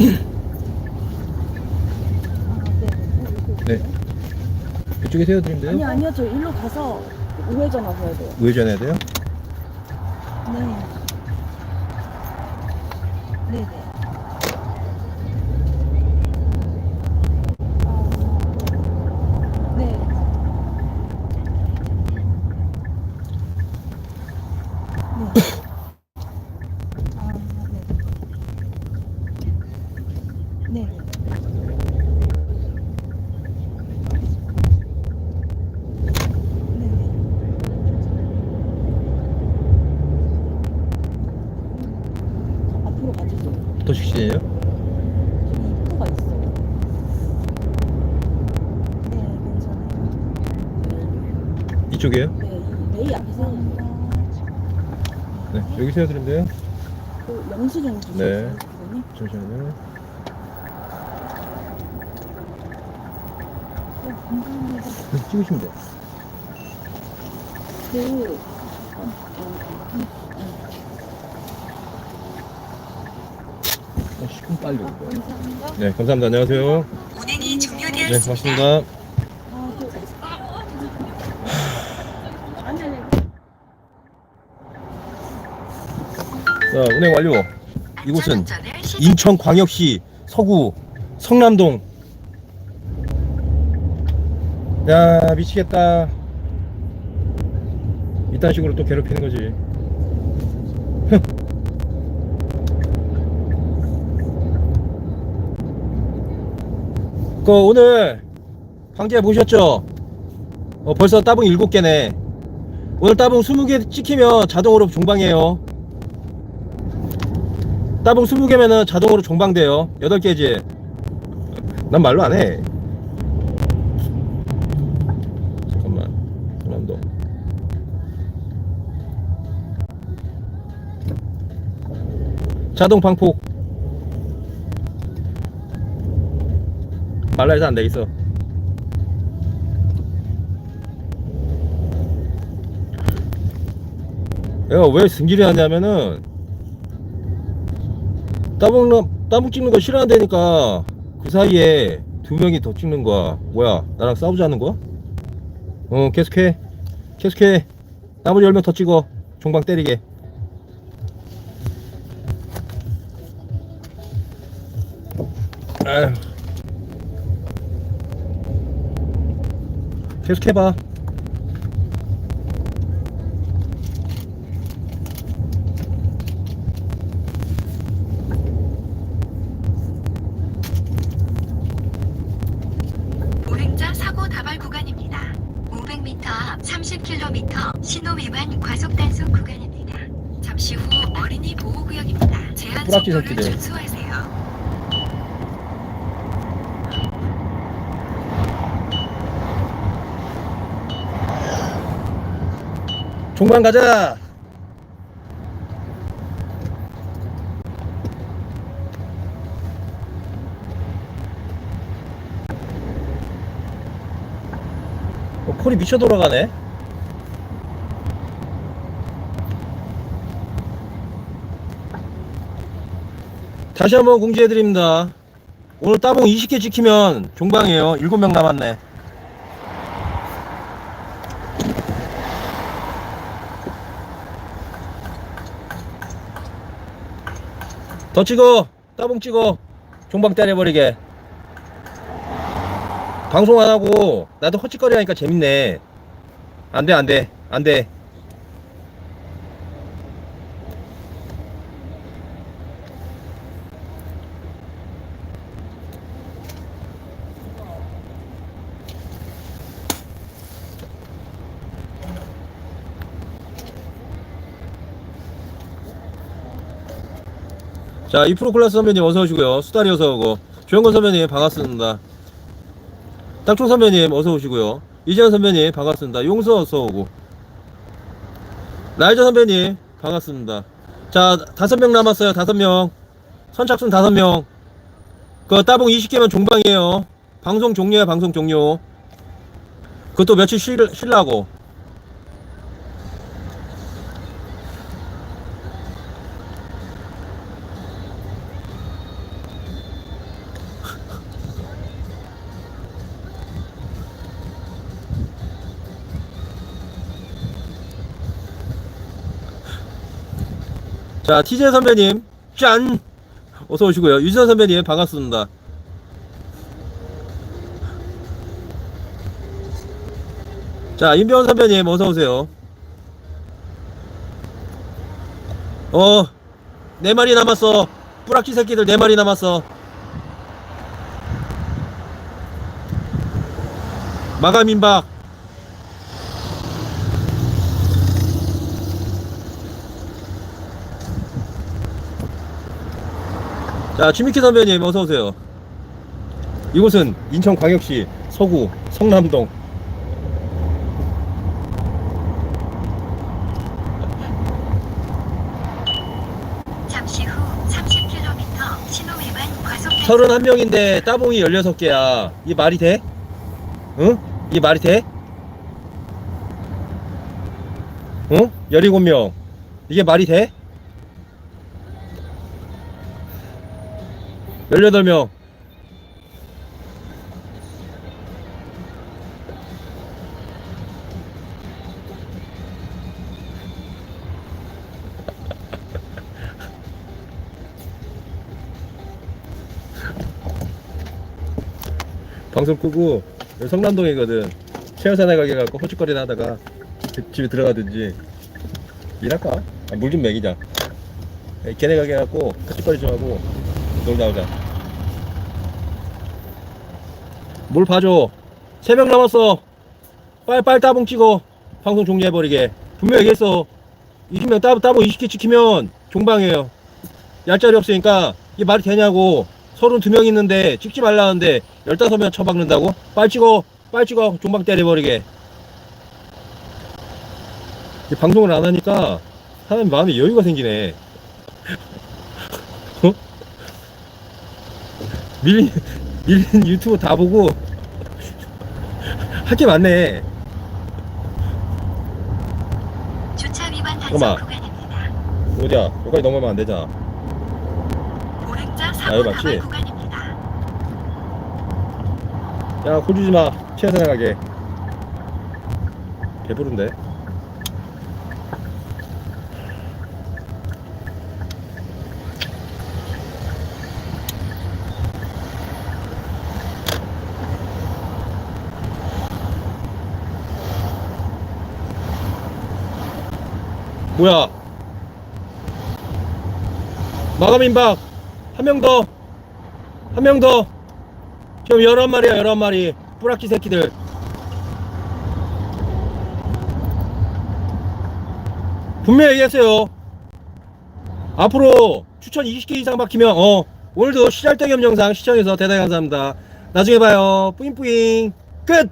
음. 네. 그쪽에 세워드리면 돼요? 아니 아니요 저 일로 가서 우회전 하셔야 돼요. 우회전해야 돼요? 네. 네네. 네. 네. 네네. 앞으로 가주세요. 더 직진이에요? 저기 입구가 있어요. 네, 괜찮아요. 이쪽이에요? 네, 이 메이 앞에 세우니까 네, 여기 세워드리면 돼요? 그 영수증 네. 주세요. 네. 잠시만요. 어, 감사합니다. 네, 찍으시면 돼요. 그 어, 10분 빨리. 감사합니다. 네, 감사합니다. 안녕하세요. 운행이 네, 종료되었습니다. 고맙습니다. 아니 아니. 자, 운행 완료. 이곳은 안전운전을 시작- 인천광역시 서구 성남동. 야, 미치겠다. 이딴 식으로 또 괴롭히는 거지. 그 오늘 황제 보셨죠? 어, 벌써 따봉 7개네. 오늘 따봉 20개 찍히면 자동으로 종방해요. 따봉 20개면은 자동으로 종방돼요. 8개지. 난 말로 안 해. 잠깐만. 성남동. 자동 방폭. 말라 해서 안 되겠어. 내가 왜 승질이 나냐면은 따봉 따봉 찍는 거 싫어한다니까 그 사이에 두 명이 더 찍는 거야. 뭐야? 나랑 싸우자는 거야? 어 계속해 계속해 나머지 열명 더 찍어 종방 때리게. 계속해봐. 보행자 사고 다발 구간입니다. 500m 앞 30km 신호 위반 과속 단속 구간입니다. 잠시 후 어린이 보호 구역입니다. 제한 속도를 새끼들. 준수하세요. 종방 가자. 어, 콜이 미쳐 돌아가네. 다시 한번 공지해 드립니다. 오늘 따봉 20개 찍히면 종방이에요. 7명 남았네. 더 찍어 따봉 찍어 종방 때려버리게 방송 안 하고 나도 헛짓거리 하니까 재밌네 안 돼 안 돼 안 돼 자, 이프로 클라스 선배님 어서 오시고요. 수다리 어서 오고. 주영건 선배님 반갑습니다. 딱총 선배님 어서 오시고요. 이재현 선배님 반갑습니다. 용서 어서 오고. 나이저 선배님 반갑습니다. 자, 다섯 명 남았어요. 다섯 명. 선착순 다섯 명. 그 따봉 20개면 종방이에요. 방송 종료야, 방송 종료. 그것도 며칠 쉬, 쉬려고. 자, TJ 선배님, 짠! 어서 오시고요. 유지선 선배님, 반갑습니다. 자, 임병원 선배님, 어서 오세요. 어, 네 마리 남았어. 뿌락지 새끼들 네 마리 남았어. 마감 임박. 자, 지미키 선배님 어서 오세요. 이곳은 인천광역시 서구 성남동. 잠시 후 30km 신호 위반 과속 단속 31명인데 따봉이 16개야. 이 말이 돼? 응? 이 말이 돼? 응? 17명. 이게 말이 돼? 18명. 방송 끄고 여기 성남동이거든. 최여산에 가게 갖고 호축거리나 하다가 집- 집에 들어가든지 일할까? 아, 물좀 먹이자. 에, 걔네 가게 갖고 호축거리 좀 하고 놀다 오자. 뭘 봐줘. 세명 남았어. 빨리 따봉 찍어. 방송 종료해버리게. 분명 얘기했어. 20명 따, 따봉 20개 찍히면 종방이에요. 얄짤이 없으니까 이게 말이 되냐고. 32명 있는데 찍지 말라는데 15명 처박는다고? 빨리 찍어. 빨리 찍어. 종방 때려버리게. 이 방송을 안 하니까 사람 마음에 여유가 생기네. 밀린, 밀린 유튜브 다 보고 할 게 많네. 주차 위반 단속 잠깐만. 구간입니다. 어디야? 여기까지 넘으면 안 되잖아. 보행자 아, 사고 여기 맞지? 다발 구간입니다. 야, 콜 주지 마. 최선에 가게. 배부른데. 뭐야? 마감 임박. 한 명 더. 한 명 더. 지금 열한 마리야, 열한 마리. 뿌락지 새끼들. 분명히 얘기했어요. 앞으로 추천 20개 이상 박히면, 어, 오늘도 시잘땡 영상 시청해서 대단히 감사합니다. 나중에 봐요. 뿌잉뿌잉. 끝!